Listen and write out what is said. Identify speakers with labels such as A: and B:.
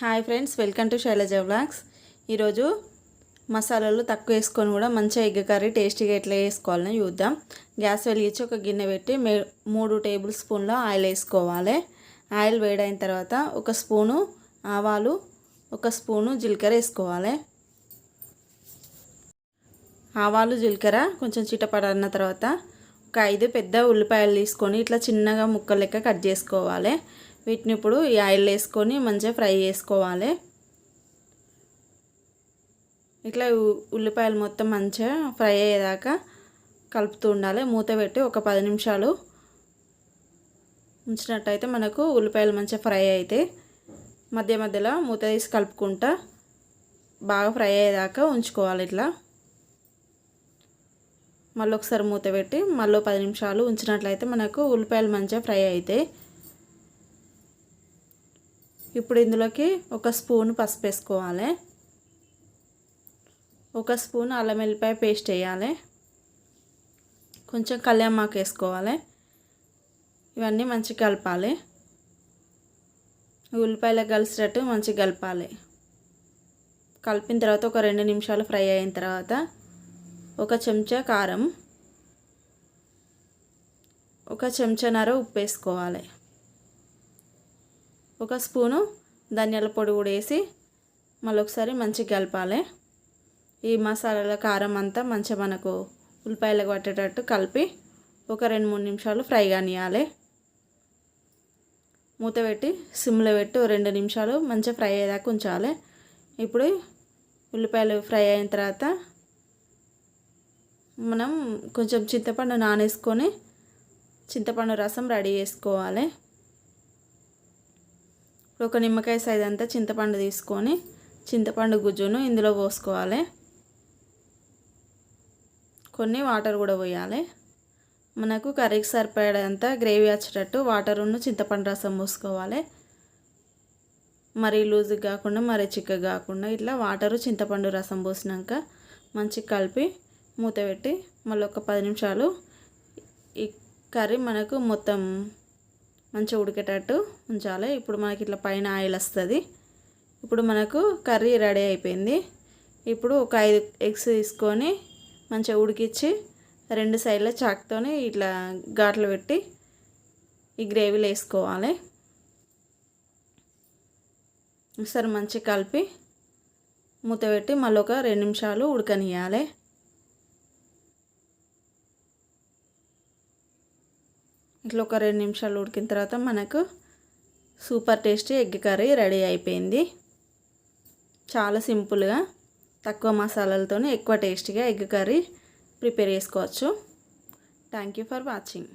A: Hi friends welcome to Shailaja vlogs. ఈరోజు మసాలాలు తక్కువ వేసుకొని కూడా మంచిగా ఎగ్ కర్రీ టేస్టీగా ఎట్లా వేసుకోవాలని చూద్దాం. గ్యాస్ వెలిగించి ఒక గిన్నె పెట్టి మే మూడు టేబుల్ స్పూన్ల ఆయిల్ వేసుకోవాలి. ఆయిల్ వేడైన తర్వాత ఒక స్పూను ఆవాలు ఒక స్పూను జీలకర్ర వేసుకోవాలి. ఆవాలు జీలకర్ర కొంచెం చిటపడన్న తర్వాత ఒక ఐదు పెద్ద ఉల్లిపాయలు తీసుకొని ఇట్లా చిన్నగా ముక్కలు లెక్క కట్ చేసుకోవాలి. వీటిని ఇప్పుడు ఈ ఆయిల్ వేసుకొని మంచిగా ఫ్రై చేసుకోవాలి. ఇట్లా ఉల్లిపాయలు మొత్తం మంచిగా ఫ్రై అయ్యేదాకా కలుపుతూ ఉండాలి. మూత పెట్టి ఒక పది నిమిషాలు ఉంచినట్టయితే మనకు ఉల్లిపాయలు మంచిగా ఫ్రై అయితే మధ్య మధ్యలో మూత తీసి కలుపుకుంటా బాగా ఫ్రై అయ్యేదాకా ఉంచుకోవాలి ఇట్లా. మళ్ళీ ఒకసారి మూత పెట్టి మళ్ళీ పది నిమిషాలు ఉంచినట్లయితే మనకు ఉల్లిపాయలు మంచిగా ఫ్రై అవుతాయి ఇప్పుడు ఇందులోకి ఒక స్పూన్ పసుపు వేసుకోవాలి. ఒక స్పూన్ అల్లం వెల్లిపాయ పేస్ట్ వేయాలి. కొంచెం కళ్యామాకు వేసుకోవాలి. ఇవన్నీ మంచిగా కలపాలి. ఉల్లిపాయలకు కలిసేటట్టు మంచిగా కలపాలి. కలిపిన తర్వాత ఒక రెండు నిమిషాలు ఫ్రై అయిన తర్వాత ఒక చెంచా కారం ఒక చెంచాన్నర ఉప్పు వేసుకోవాలి. ఒక స్పూను ధనియాల పొడి కూడా వేసి మళ్ళీ ఒకసారి మంచిగా కలపాలి. ఈ మసాలాల కారం అంతా మంచిగా మనకు ఉల్లిపాయలకు పట్టేటట్టు కలిపి ఒక రెండు మూడు నిమిషాలు ఫ్రై కానియాలి మూత పెట్టి సిమ్లో పెట్టి రెండు నిమిషాలు మంచిగా ఫ్రై అయ్యేదాకా ఉంచాలి. ఇప్పుడు ఉల్లిపాయలు ఫ్రై అయిన తర్వాత మనం కొంచెం చింతపండు నానేసుకొని చింతపండు రసం రెడీ చేసుకోవాలి. ఒక నిమ్మకాయ సైజ్ అంతా చింతపండు తీసుకొని చింతపండు గుజ్జును ఇందులో పోసుకోవాలి. కొన్ని వాటర్ కూడా పోయాలి. మనకు కర్రీకి సరిపడేంత గ్రేవీ వచ్చేటట్టు వాటర్ను చింతపండు రసం పోసుకోవాలి. మరీ లూజ్గా కాకుండా మరీ చిక్కగా కాకుండా ఇట్లా వాటరు చింతపండు రసం పోసినాక మంచిగా కలిపి మూత పెట్టి మళ్ళీ ఒక పది నిమిషాలు ఈ కర్రీ మనకు మొత్తం మంచిగా ఉడికేటట్టు ఉంచాలి. ఇప్పుడు మనకి ఇట్లా పైన ఆయిల్ వస్తుంది. ఇప్పుడు మనకు కర్రీ రెడీ అయిపోయింది. ఇప్పుడు ఒక ఐదు ఎగ్స్ తీసుకొని మంచిగా ఉడికిచ్చి రెండు సైడ్ల చాక్తోని ఇట్లా ఘాట్లు పెట్టి ఈ గ్రేవీలో వేసుకోవాలి. ఒకసారి మంచిగా కలిపి మూత పెట్టి మళ్ళీ ఒక రెండు నిమిషాలు ఉడకనియాలి ఇట్లా ఒక రెండు నిమిషాలు ఉడికిన తర్వాత మనకు super tasty egg curry ready అయిపోయింది. చాలా సింపుల్గా తక్కువ మసాలాలతోనే ఎక్కువ టేస్టీగా ఎగ్ కర్రీ ప్రిపేర్ చేసుకోవచ్చు. Thank you for watching.